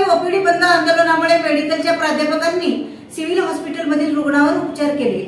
शनिवारी ओपीडी बंद आंदोलनामुळे मेडिकलच्या प्राध्यापकांनी सिव्हिल हॉस्पिटलमधील रुग्णावर उपचार केले.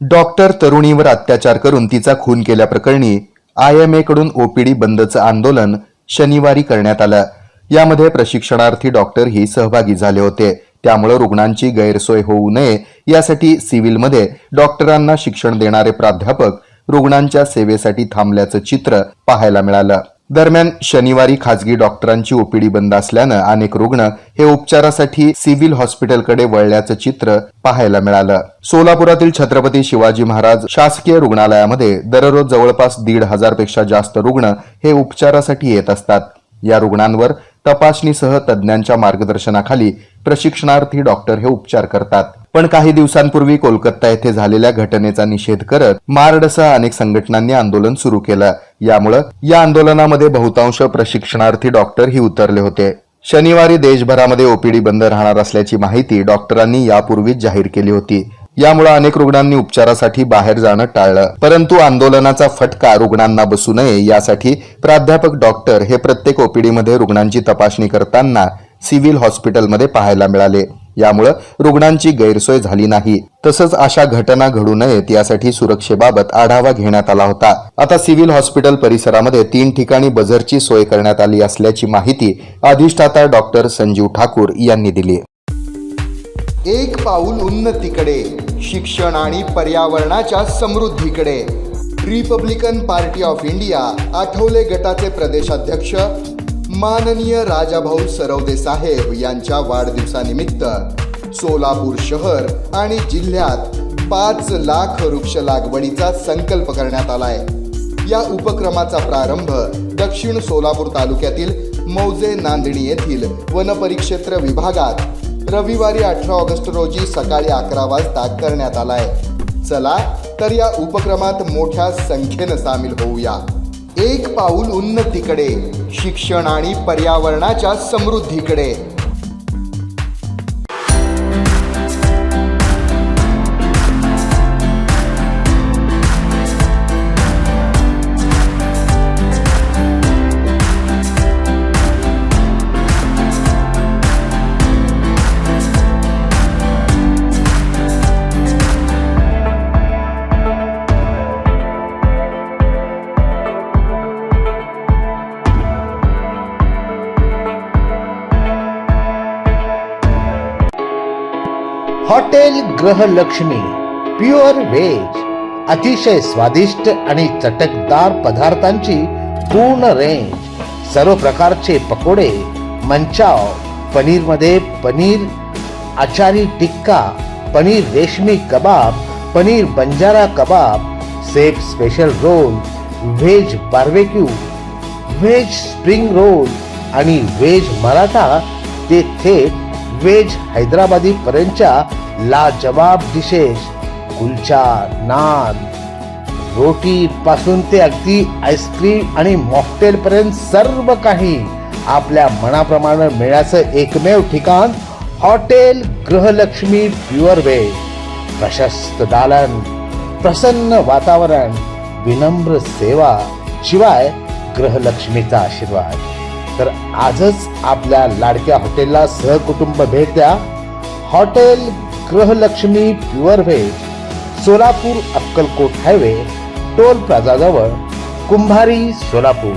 डॉक्टर तरुणीवर अत्याचार करून तिचा खून केल्याप्रकरणी आय एमकडून ओपीडी बंदचं आंदोलन शनिवारी करण्यात आलं. यामध्ये प्रशिक्षणार्थी डॉक्टरही सहभागी झाले होते. त्यामुळे रुग्णांची गैरसोय होऊ नये यासाठी सिव्हिलमध्ये डॉक्टरांना शिक्षण देणारे प्राध्यापक रुग्णांच्या सेवेसाठी थांबल्याचं चित्र पाहायला मिळालं. दरम्यान शनिवारी खासगी डॉक्टरांची ओपीडी बंद असल्यानं अनेक रुग्ण हे उपचारासाठी सिव्हिल हॉस्पिटलकडे वळल्याचं चित्र पाहायला मिळालं. सोलापुरातील छत्रपती शिवाजी महाराज शासकीय रुग्णालयामध्ये दररोज जवळपास दीड हजारपेक्षा जास्त रुग्ण हे उपचारासाठी येत असतात. या रुग्णांवर तपासणीसह तज्ज्ञांच्या मार्गदर्शनाखाली प्रशिक्षणार्थी डॉक्टर हे उपचार करतात. पण काही दिवसांपूर्वी कोलकाता येथे झालेल्या घटनेचा निषेध करत मार्डसह अनेक संघटनांनी आंदोलन सुरू केलं. यामुळं या आंदोलनामध्ये बहुतांश प्रशिक्षणार्थी डॉक्टरही उतरले होते. शनिवारी देशभरामध्ये ओपीडी बंद राहणार असल्याची माहिती डॉक्टरांनी यापूर्वीच जाहीर केली होती. यामुळे अनेक रुग्णांनी उपचारासाठी बाहेर जाणं टाळलं. परंतु आंदोलनाचा फटका रुग्णांना बसू नये यासाठी प्राध्यापक डॉक्टर हे प्रत्येक ओपीडीमध्ये रुग्णांची तपासणी करताना सिव्हिल हॉस्पिटलमध्ये पाहायला मिळाले. यामुळं रुग्णांची गैरसोय झाली नाही. तसंच अशा घटना घडू नयेत यासाठी सुरक्षेबाबत आढावा घेण्यात आला होता. आता सिव्हिल हॉस्पिटल परिसरामध्ये तीन ठिकाणी बझरची सोय करण्यात आली असल्याची माहिती अधिष्ठाता डॉक्टर संजीव ठाकूर यांनी दिली. एक पाऊल उन्नतीकडे शिक्षण आणि पर्यावरणाच्या समृद्धीकडे. Republican party of India Athawale गटाचे प्रदेशाध्यक्ष माननीय राजाभाऊ सरवदे साहेब यांच्या वाढदिवसानिमित्त सोलापूर शहर आणि जिल्ह्यात पाच लाख वृक्ष लागवडीचा संकल्प करण्यात आलाय. या उपक्रमाचा प्रारंभ दक्षिण सोलापूर तालुक्यातील मौजे नांदणी येथील वनपरिक्षेत्र विभागात रविवारी अठरा ऑगस्ट रोजी सकाळी अकरा वाजता करण्यात आलाय. चला तर या उपक्रमात मोठ्या संख्येनं सामील होऊया. एक पाऊल उन्नतीकडे शिक्षण आणि पर्यावरणाच्या समृद्धीकडे. हॉटेल ग्रहलक्ष्मी प्युअर व्हेज अतिशय स्वादिष्ट आणि चटकदार पदार्थांची पूर्ण रेंज सर्व प्रकारचे पकोडे Manchow पनीरमध्ये paneer achari tikka paneer reshmi kabab paneer Banjara kabab chef special roll veg barbecue veg spring roll आणि व्हेज मराठा ते थेट वेज हैदराबादी पर्यंतच्या लाजवाब डिशेस कुलचा नान रोटी पासून ते अगदी आईस्क्रीम आणि मॉकटेल पर्यंत सर्व काही आपल्या मनाप्रमाणे मिळण्याचं एकमेव ठिकाण हॉटेल गृहलक्ष्मी प्युअर वेज प्रशस्त दालन प्रसन्न वातावरण विनम्र सेवा शिवाय ग्रहलक्ष्मीचा आशीर्वाद. तर आजच आपल्या लाडक्या हॉटेलला सहकुटुंब भेट द्या. Hotel Gruhalakshmi pure veg Solapur Akkalkot highway toll प्लाझाजवळ Kumbhari Solapur.